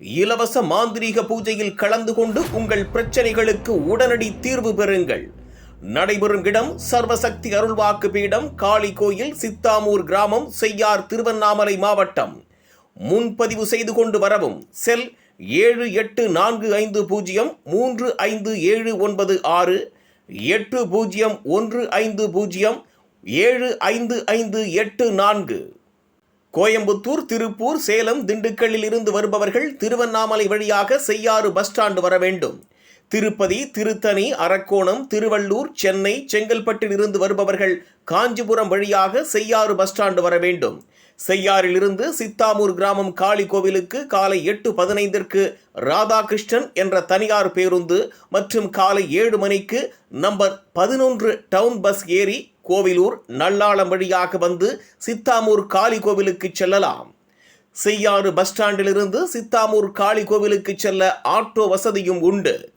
இலவச மாந்திரீக பூஜையில் கலந்து கொண்டு உங்கள் பிரச்சனைகளுக்கு உடனடி தீர்வு பெறுங்கள். நடைபெறும் இடம் சர்வசக்தி அருள்வாக்கு பீடம் காளி கோயில் சித்தாமூர் கிராமம் செய்யார் திருவண்ணாமலை மாவட்டம். முன்பதிவு செய்து கொண்டு வரவும். செல் ஏழு எட்டு நான்கு ஐந்து பூஜ்ஜியம் மூன்று ஐந்து ஏழு ஒன்பது ஆறு எட்டு பூஜ்ஜியம் ஒன்று ஐந்து பூஜ்ஜியம் ஏழு ஐந்து ஐந்து எட்டு நான்கு. கோயம்புத்தூர் திருப்பூர் சேலம் திண்டுக்கல்லில் இருந்து வருபவர்கள் திருவண்ணாமலை வழியாக செய்யாறு பஸ் ஸ்டாண்டு வர வேண்டும். திருப்பதி திருத்தணி அரக்கோணம் திருவள்ளூர் சென்னை செங்கல்பட்டில் இருந்து வருபவர்கள் காஞ்சிபுரம் வழியாக செய்யாறு பஸ் ஸ்டாண்டு வர வேண்டும். செய்யாறிலிருந்து சித்தாமூர் கிராமம் காளி கோவிலுக்கு காலை எட்டு பதினைந்திற்கு ராதாகிருஷ்ணன் என்ற தனியார் பேருந்து மற்றும் காலை ஏழு மணிக்கு நம்பர் பதினொன்று டவுன் பஸ் ஏறி கோவிலூர் நல்லாளம் வழியாக வந்து சித்தாமூர் காளி கோவிலுக்கு செல்லலாம். செய்யாறு பஸ் ஸ்டாண்டிலிருந்து சித்தாமூர் காளி கோவிலுக்கு செல்ல ஆட்டோ வசதியும் உண்டு.